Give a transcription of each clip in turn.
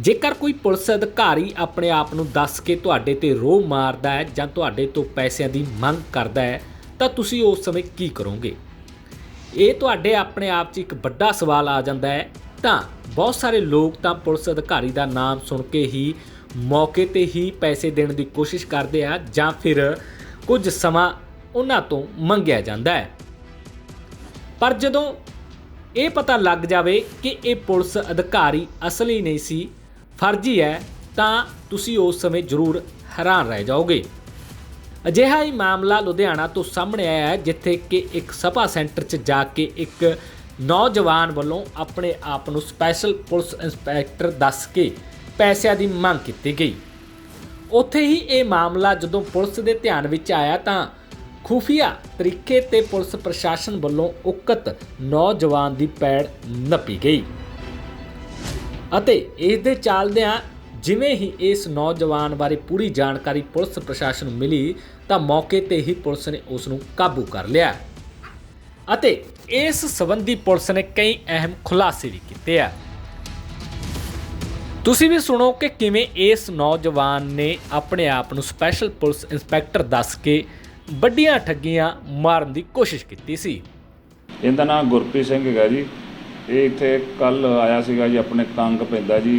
ਜੇਕਰ ਕੋਈ ਪੁਲਿਸ ਅਧਿਕਾਰੀ ਆਪਣੇ ਆਪ ਨੂੰ ਦੱਸ ਕੇ ਤੁਹਾਡੇ ਤੇ ਰੋਹ ਮਾਰਦਾ ਹੈ ਜਾਂ ਤੁਹਾਡੇ ਤੋਂ ਪੈਸਿਆਂ ਦੀ ਮੰਗ ਕਰਦਾ ਹੈ, ਤਾਂ ਤੁਸੀਂ ਉਸ ਸਮੇਂ ਕੀ ਕਰੋਗੇ? ਇਹ ਤੁਹਾਡੇ ਆਪਣੇ ਆਪ 'ਚ ਇੱਕ ਵੱਡਾ ਸਵਾਲ ਆ ਜਾਂਦਾ ਹੈ। ਤਾਂ ਬਹੁਤ ਸਾਰੇ ਲੋਕ ਤਾਂ ਪੁਲਿਸ ਅਧਿਕਾਰੀ ਦਾ ਨਾਮ ਸੁਣ ਕੇ ਹੀ ਮੌਕੇ ਤੇ ਹੀ ਪੈਸੇ ਦੇਣ ਦੀ ਕੋਸ਼ਿਸ਼ ਕਰਦੇ ਆ ਜਾਂ ਫਿਰ ਕੁਝ ਸਮਾਂ ਉਹਨਾਂ ਤੋਂ ਮੰਗਿਆ ਜਾਂਦਾ ਹੈ। ਪਰ ਜਦੋਂ ਇਹ ਪਤਾ ਲੱਗ ਜਾਵੇ ਕਿ ਇਹ ਪੁਲਿਸ ਅਧਿਕਾਰੀ ਅਸਲੀ ਨਹੀਂ ਸੀ ਫਰਜ਼ੀ ਹੈ, ਤਾਂ ਤੁਸੀਂ ਉਸ ਸਮੇਂ ਜ਼ਰੂਰ ਹੈਰਾਨ ਰਹਿ ਜਾਓਗੇ। ਅਜਿਹਾ ਹੀ ਮਾਮਲਾ ਲੁਧਿਆਣਾ ਤੋਂ ਸਾਹਮਣੇ ਆਇਆ ਹੈ, ਜਿੱਥੇ ਕਿ ਇੱਕ ਸਭਾ ਸੈਂਟਰ 'ਚ ਜਾ ਕੇ ਇੱਕ ਨੌਜਵਾਨ ਵੱਲੋਂ ਆਪਣੇ ਆਪ ਨੂੰ ਸਪੈਸ਼ਲ ਪੁਲਿਸ ਇੰਸਪੈਕਟਰ ਦੱਸ ਕੇ ਪੈਸਿਆਂ ਦੀ ਮੰਗ ਕੀਤੀ ਗਈ। ਉੱਥੇ ਹੀ ਇਹ ਮਾਮਲਾ ਜਦੋਂ ਪੁਲਿਸ ਦੇ ਧਿਆਨ ਵਿੱਚ ਆਇਆ ਤਾਂ ਖੂਫੀਆ ਤਰੀਕੇ ਤੇ ਪੁਲਿਸ ਪ੍ਰਸ਼ਾਸਨ ਵੱਲੋਂ ਉਕਤ ਨੌਜਵਾਨ ਦੀ ਪੈੜ ਨੱਪੀ ਗਈ। ਅਤੇ ਇਸ ਦੇ ਚੱਲਦਿਆਂ ਜਿਵੇਂ ਹੀ ਇਸ ਨੌਜਵਾਨ ਬਾਰੇ ਪੂਰੀ ਜਾਣਕਾਰੀ ਪੁਲਿਸ ਪ੍ਰਸ਼ਾਸਨ ਨੂੰ ਮਿਲੀ, ਤਾਂ ਮੌਕੇ ਤੇ ਹੀ ਪੁਲਿਸ ਨੇ ਉਸ ਨੂੰ ਕਾਬੂ ਕਰ ਲਿਆ। ਅਤੇ ਇਸ ਸੰਬੰਧੀ ਪੁਲਿਸ ਨੇ ਕਈ ਅਹਿਮ ਖੁਲਾਸੇ ਵੀ ਕੀਤੇ ਆ। ਤੁਸੀਂ ਵੀ ਸੁਣੋ ਕਿ ਕਿਵੇਂ ਇਸ ਨੌਜਵਾਨ ਨੇ ਆਪਣੇ ਆਪ ਨੂੰ ਸਪੈਸ਼ਲ ਪੁਲਿਸ ਇੰਸਪੈਕਟਰ ਦੱਸ ਕੇ ਵੱਡੀਆਂ ਠੱਗੀਆਂ ਮਾਰਨ ਦੀ ਕੋਸ਼ਿਸ਼ ਕੀਤੀ ਸੀ। ਇਹਦਾ ਨਾਮ ਗੁਰਪ੍ਰੀਤ ਸਿੰਘ ਹੈਗਾ ਜੀ। ਇਹ ਇੱਥੇ ਕੱਲ ਆਇਆ ਸੀਗਾ ਜੀ ਆਪਣੇ ਕੰਗ ਪੈਂਦਾ ਜੀ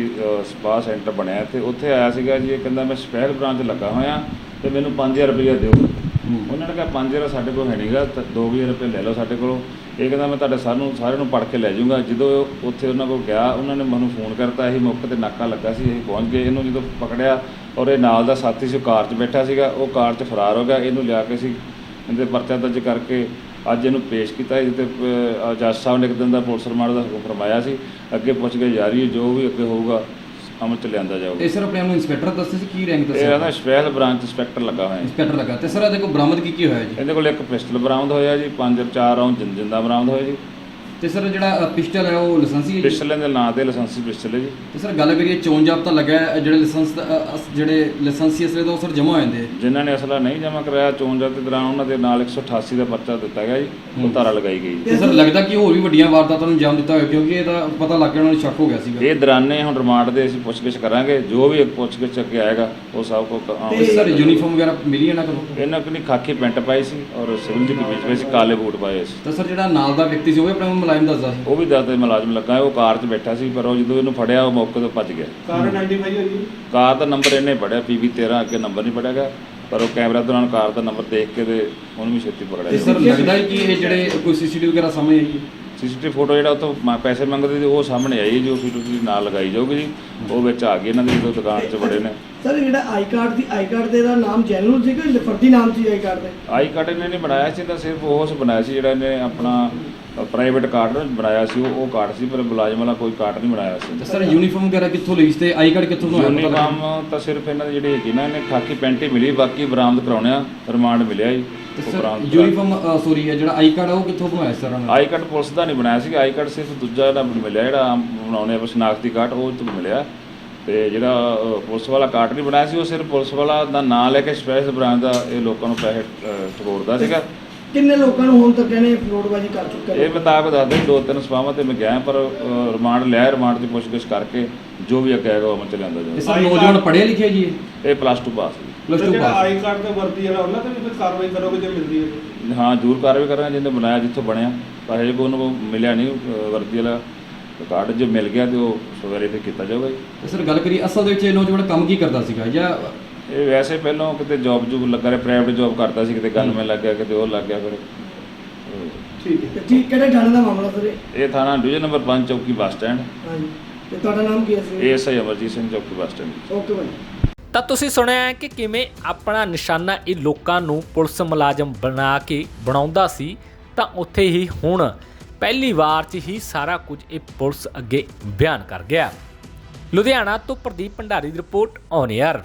ਸਪਾ ਸੈਂਟਰ ਬਣਿਆ ਇੱਥੇ। ਉੱਥੇ ਆਇਆ ਸੀਗਾ ਜੀ ਇਹ ਕਹਿੰਦਾ ਮੈਂ ਸਪੈਸ਼ਲ ਬ੍ਰਾਂਚ ਲੱਗਾ ਹੋਇਆ ਤੇ ਮੈਨੂੰ 5000 ਰੁਪਏ ਦਿਓ। ਉਹਨਾਂ ਨੇ ਕਿਹਾ 5000 ਸਾਡੇ ਕੋਲ ਹੈ ਨਹੀਂਗਾ ਤਾਂ 2000 ਰੁਪਏ ਲੈ ਲਓ ਸਾਡੇ ਕੋਲੋਂ। ਇਹ ਕਹਿੰਦਾ ਮੈਂ ਤੁਹਾਡੇ ਸਾਰਿਆਂ ਨੂੰ ਸਾਰਿਆਂ ਨੂੰ ਪੜ ਕੇ ਲੈ ਜਾਊਂਗਾ। ਜਦੋਂ ਉੱਥੇ ਉਹਨਾਂ ਕੋਲ ਗਿਆ ਉਹਨਾਂ ਨੇ ਮੈਨੂੰ ਫੋਨ ਕਰਤਾ ਇਹ ਮੌਕੇ ਤੇ ਨਾਕਾ ਲੱਗਾ ਸੀ ਇਹ ਪਹੁੰਚ ਗਏ। ਇਹਨੂੰ ਜਦੋਂ ਪਕੜਿਆ ਔਰ ਇਹ ਨਾਲ ਦਾ ਸਾਥੀ ਸੀ ਕਾਰ 'ਚ ਬੈਠਾ ਸੀਗਾ ਉਹ ਕਾਰ 'ਚ ਫਰਾਰ ਹੋ ਗਿਆ। ਇਹਨੂੰ ਲਿਆ ਕੇ ਸੀ ਇਹਦੇ ਪਰਚਾ ਦਰਜ ਕਰਕੇ ਅੱਜ ਇਹਨੂੰ ਪੇਸ਼ ਕੀਤਾ ਇਹਦੇ ਤੇ ਜੱਜ ਸਾਹਿਬ ਨੇ ਇੱਕ ਦਿਨ ਦਾ ਪੁਲਿਸ ਰਿਮਾਂਡ ਦਾ ਹੁਕਮ ਫਰਮਾਇਆ ਸੀ। ਅੱਗੇ ਪੁੱਛ ਕੇ ਜਾਰੀ ਹੈ ਜੋ ਵੀ ਅੱਗੇ ਹੋਊਗਾ ਅਮਲ ਚ ਲਿਆਂਦਾ ਜਾਊਗਾ। ਇਹ ਸਰ ਆਪਣੇ ਆਪ ਨੂੰ ਇੰਸਪੈਕਟਰ ਦੱਸਦੇ ਸੀ? ਕੀ ਰੈਂਕ ਇਹ ਦੱਸਿਆ ਇਹਦਾ ਸਪੈਸ਼ਲ ਬ੍ਰਾਂਚ ਇੰਸਪੈਕਟਰ ਲੱਗਾ ਹੋਇਆ ਹੈ। ਇੰਸਪੈਕਟਰ ਲੱਗਾ। ਤੇ ਸਰ ਇਹਦੇ ਕੋਲ ਬਰਾਮਦ ਕੀ ਕੀ ਹੋਇਆ ਜੀ? ਇਹਦੇ ਕੋਲ ਇੱਕ ਪਿਸਟਲ ਬਰਾਮਦ ਹੋਇਆ ਜੀ ਪੰਜ ਚਾਰ ਰਾਉਂਡ ਜਿੰਦਾ ਬਰਾਮਦ ਹੋਇਆ ਜੀ। ਤੇ ਸਰ ਜਿਹੜਾ ਪਿਸਟਲ ਹੈ ਉਹ ਲਾਇਸੈਂਸੀ ਹੈ ਜੀ? ਪਿਸਟਲ ਦੇ ਨਾਂ ਤੇ ਲਾਇਸੈਂਸੀ ਪਿਸਟਲ ਹੈ ਜੀ। ਤੇ ਸਰ ਗੱਲ ਕਰੀਏ ਚੋਣ ਜਾਬਤਾ ਲੱਗਾ ਹੈ, ਜਿਹੜੇ ਲਾਇਸੈਂਸ ਦਾ, ਅ, ਅਸ- ਜਿਹੜੇ ਲਾਇਸੈਂਸੀ ਅਸਲੇ ਦਾ ਉਹ ਸਰ ਜਮ੍ਹਾਂ ਹੋ ਜਾਂਦੇ ਜਿਨ੍ਹਾਂ ਨੇ ਅਸਲਾ ਨਹੀਂ ਜਮ੍ਹਾਂ ਕਰਾਇਆ ਚੋਣ ਜਾਬਤੇ ਦੌਰਾਨ ਉਹਨਾਂ ਦੇ ਨਾਲ 188 ਦਾ ਪਰਚਾ ਦਿੱਤਾ ਗਿਆ ਜੀ ਉਹ ਧਾਰਾ ਲਗਾਈ ਗਈ ਤੇ ਸਰ ਲੱਗਦਾ ਕਿ ਹੋਰ ਵੀ ਵੱਡੀਆਂ ਵਾਰਦਾਤਾਂ ਨੂੰ ਅੰਜਾਮ ਦਿੱਤਾ ਹੋਇਆ ਕਿਉਂਕਿ ਇਹਦਾ ਪਤਾ ਲੱਗ ਗਿਆ ਉਹਨਾਂ ਨੂੰ ਸ਼ੱਕ ਹੋ ਗਿਆ ਸੀਗਾ। ਇਹ ਦੌਰਾਨੇ ਹੁਣ ਰਿਮਾਂਡ ਦੇ ਅਸੀਂ ਪੁੱਛਗਿੱਛ ਕਰਾਂਗੇ ਜੋ ਵੀ ਪੁੱਛਗਿੱਛ ਅੱਗੇ ਆਏਗਾ ਉਹ ਸਭ ਕੋ ਤੇ ਸਰ ਯੂਨੀਫਾਰਮ ਵਗੈਰਾ ਮਿਲੀ ਇਹਨਾਂ ਕੋਲ? ਇਹਨਾਂ ਕੋਲ ਖਾਕੀ ਪੈਂਟ ਪਾਈ ਸੀ ਔਰ ਸਿਵਲ ਦੀ ਕਮੀਜ਼ ਸੀ ਕਾਲੇ ਬੂਟ ਪਾਏ ਸੀ। ਤਾਂ ਸਰ ਜਿਹੜਾ ਨਾਲ ਦਾ ਵਿਅਕਤੀ ਸੀ ਉਹ ਵੀ ਆਪਣੇ ਮੁਲਾਜ਼ਮ ਦੱਸਦਾ ਸੀ। ਉਹ ਵੀ ਦੱਸਦੇ ਮੁਲਾਜ਼ਮ ਲੱਗਾ ਹੈ, ਉਹ ਕਾਰ 'ਚ ਬੈਠਾ ਸੀ ਪਰ ਉਹ ਜਦੋਂ ਇਹਨੂੰ ਫੜਿਆ ਉਹ ਮੌਕੇ ਤੋਂ ਭੱਜ ਗਿਆ। ਕਾਰ ਆਇਡੈਂਟੀਫਾਈ ਹੋਈ ਕਾਰ ਦਾ ਨੰਬਰ ਇਹਨੇ ਪੜਿਆ PB 13 ਅੱਗੇ ਨੰਬਰ ਨਹੀਂ ਪੜਿਆ ਗਿਆ। ਪਰ ਉਹ ਕੈਮਰਾ ਦੌਰਾਨ ਕਾਰ ਦਾ ਨੰਬਰ ਦੇਖ ਕੇ ਤੇ ਉਹਨੂੰ ਵੀ ਛੇਤੀ ਪਕੜਿਆ ਤੇ ਸਰ ਲੱਗਦਾ ਹੈ ਕਿ ਇਹ ਜਿਹੜੇ ਕੋਈ ਸੀਸੀਟੀਵੀ ਵਗੈਰਾ ਸਾਹਮਣੇ ਆਈ ਹੈ? ਸੀਸੀਟੀਵੀ ਫੋਟੋ ਜਿਹੜਾ ਮ- ਪੈਸੇ ਮੰਗਦੇ ਸੀ ਉਹ ਸਾਹਮਣੇ ਆਈ ਜੋ ਸੀਸੀਟੀਵੀ ਨਾਲ ਲਗਾਈ ਜਾਊਗੀ ਜੀ। ਉਹ ਵਿੱਚ ਆ ਗਈ ਇਹਨਾਂ ਦੀ ਜਦੋਂ ਦੁਕਾਨ 'ਚ ਬੜੇ ਨੇ। ਸਰ ਜਿਹੜਾ I card the I card ਦੇ ਦਾ ਨਾਮ ਜੈਨੂਅਲ ਸੀ ਕਿ ਫਰਦੀ ਨਾਮ ਸੀ ਆਈ ਕਾਰਡ ਦੇ? ਆਈ ਕਾਰਡ ਇਹਨੇ ਨਹੀਂ ਬਣਾਇਆ ਸੀ ਤਾਂ ਸਿਰਫ ਉਹ ਬਣਾਇਆ ਸੀ ਜਿਹੜਾ ਇਹਨੇ ਆਪਣਾ ਪ੍ਰਾਈਵੇਟ ਕਾਰਡ ਬਣਾਇਆ ਸੀ ਉਹ ਉਹ ਕਾਰਡ ਸੀ ਪਰ ਮੁਲਾਜ਼ਮ ਵਾਲਾ ਕੋਈ ਕਾਰਡ ਨਹੀਂ ਬਣਾਇਆ ਸੀ। ਸਰ ਯੂਨੀਫਾਰਮ ਵਗੈਰਾ ਕਿੱਥੋਂ ਲਈ ਸੀ ਤੇ ਆਈ ਕਾਰਡ ਕਿੱਥੋਂ ਤੋਂ ਆਇਆ? ਯੂਨੀਫਾਰਮ ਤਾਂ ਸਿਰਫ ਇਹਨਾਂ ਦੀ ਜਿਹੜੀ ਹੈਗੀ ਨਾ ਇਹਨੇ ਖਾਕੀ ਪੈਂਟ ਹੀ ਮਿਲੀ ਬਾਕੀ ਬਰਾਮਦ ਕਰਾਉਣਿਆ ਰਿਮਾਂਡ ਮਿਲਿਆ ਜੀ ਸਰ ਯੂਨੀਫਾਰਮ ਸੋਰੀ ਹੈ ਜਿਹੜਾ ਆਈ ਕਾਰਡ ਉਹ ਕਿੱਥੋਂ ਬਣਾਇਆ ਸਰ ਉਹਨਾਂ ਆਈ ਕਾਰਡ ਪੁਲਿਸ ਦਾ ਨਹੀਂ ਬਣਾਇਆ ਸੀ ਆਈ ਕਾਰਡ ਸਿਰਫ ਦੂਜਾ ਜਿਹੜਾ ਮਿਲਿਆ ਜਿਹੜਾ ਬਣਾਉਣੇ ਆ ਸ਼ਨਾਖਤੀ ਕਾਰਡ ਉਹ ਤੋਂ ਮਿਲਿਆ। ਤੇ ਜਿਹੜਾ ਪੁਲਿਸ ਵਾਲਾ ਕਾਰਡ ਨਹੀਂ ਬਣਾਇਆ ਸੀ ਉਹ ਸਿਰਫ ਪੁਲਿਸ ਵਾਲਾ ਦਾ ਨਾਂ ਲੈ ਕੇ ਸਪੈਸ਼ਲ ਬ੍ਰਾਂਚ ਦਾ ਇਹ ਲੋਕਾਂ ਨੂੰ ਪੈਸੇ ਠਗੋਰਦਾ ਸੀਗਾ। ਕਿੰਨੇ ਲੋਕਾਂ ਨੂੰ ਹੁਣ ਤੱਕ ਇਹਨੇ ਫਰੋਡਬਾਜ਼ੀ ਕਰ ਚੁੱਕਾ ਇਹ ਮੁਤਾਬਕ ਦੱਸਦੇ ਦੋ ਤਿੰਨ ਸਵਾਵਾਂ ਤੇ ਮੈਂ ਗਿਆ ਪਰ ਰਿਮਾਂਡ ਲਿਆ ਰਿਮਾਂਡ ਦੀ ਪੁੱਛਗਿੱਛ ਕਰਕੇ ਜੋ ਵੀ ਅੱਗੇ ਆਏਗਾ ਉਹ ਅਮਲ ਚ ਲਿਆਂਦਾ ਸਰ ਨੌਜਵਾਨ ਪੜ੍ਹੇ ਲਿਖੇ ਜੀ? ਇਹ? ਪਲੱਸ 2 ਪਾਸ ਪਲੱਸ 2 ਜਿਹੜਾ ਪਾਸ ਆਈ ਕਾਰਡ ਤੇ ਵਰਦੀ ਜਿਹੜਾ ਉਹਨਾਂ ਤੇ ਵੀ ਫਿਰ ਕਾਰਵਾਈ ਕਰੋਗੇ ਜੇ ਮਿਲਦੀ ਹੈ? ਹਾਂ ਜ਼ਰੂਰ ਕਾਰਵਾਈ ਕਰਾਂਗੇ ਜਿਹਨੇ ਬਣਾਇਆ ਜਿੱਥੋਂ ਬਣਿਆ। ਪਰ ਹਜੇ ਕੋਈ ਉਹਨੂੰ ਮਿਲਿਆ ਨਹੀਂ ਅ, ਵਰਦੀ ਵਾਲਾ। ਕਾਰਡ ਜੇ ਮਿਲ ਗਿਆ ਤੇ ਉਹ ਵੈਰੀਫਾਈ ਕੀਤਾ ਜਾਊਗਾ ਜੀ। ਤੇ ਸਰ ਗੱਲ ਕਰੀ ਅਸਲ ਦੇ ਵਿੱਚ ਇਹ ਨੌਜਵਾਨ ਕੰਮ ਕੀ ਕਰਦਾ ਸੀਗਾ? ਜਾਂ ਇਹ ਵੈਸੇ ਪਹਿਲਾਂ ਕਿਤੇ ਜੌਬ ਜੂਬ ਲੱਗਾ ਰਿਹਾ ਪ੍ਰਾਈਵੇਟ ਜੌਬ ਕਰਦਾ ਸੀ ਕਿਤੇ ਗਨਮੈਨ ਲੱਗ ਗਿਆ ਕਿਤੇ ਉਹ ਲੱਗ ਗਿਆ ਫਿਰ। ਠੀਕ ਹੈ। ਠੀਕ ਕਿਹੜੇ ਥਾਣੇ ਦਾ ਮਾਮਲਾ ਸਰ ਇਹ? ਇਹ ਥਾਣਾ ਡਿਵੀਜ਼ਨ ਨੰਬਰ 5 ਚੌਕੀ ਬੱਸ ਸਟੈਂਡ। ਹਾਂਜੀ। ਤੇ ਤੁਹਾਡਾ ਨਾਮ ਕੀ ਹੈ ਸਰ? ਏਐਸਆਈ ਅਮਰਜੀਤ ਸਿੰਘ ਚੌਕੀ ਬੱਸ ਸਟੈਂਡ। ਓਕੇ ਭਾਈ। ਤਾਂ ਤੁਸੀਂ ਸੁਣਿਆ ਹੈ ਕਿ ਕਿਵੇਂ ਆਪਣਾ ਨਿਸ਼ਾਨਾ ਇਹ ਲੋਕਾਂ ਨੂੰ ਪੁਲਿਸ ਮੁਲਾਜ਼ਮ ਬਣਾ ਕੇ ਬਣਾਉਂਦਾ ਸੀ ਤਾਂ ਉੱਥੇ ਹੀ ਹੁਣ ਪਹਿਲੀ ਵਾਰ 'ਚ ਹੀ ਸਾਰਾ ਕੁਝ ਇਹ ਪੁਲਿਸ ਅੱਗੇ ਬਿਆਨ ਕਰ ਗਿਆ। ਲੁਧਿਆਣਾ ਤੋਂ ਪ੍ਰਦੀਪ ਭੰਡਾਰੀ ਦੀ ਰਿਪੋਰਟ ਔਨ 에ਅਰ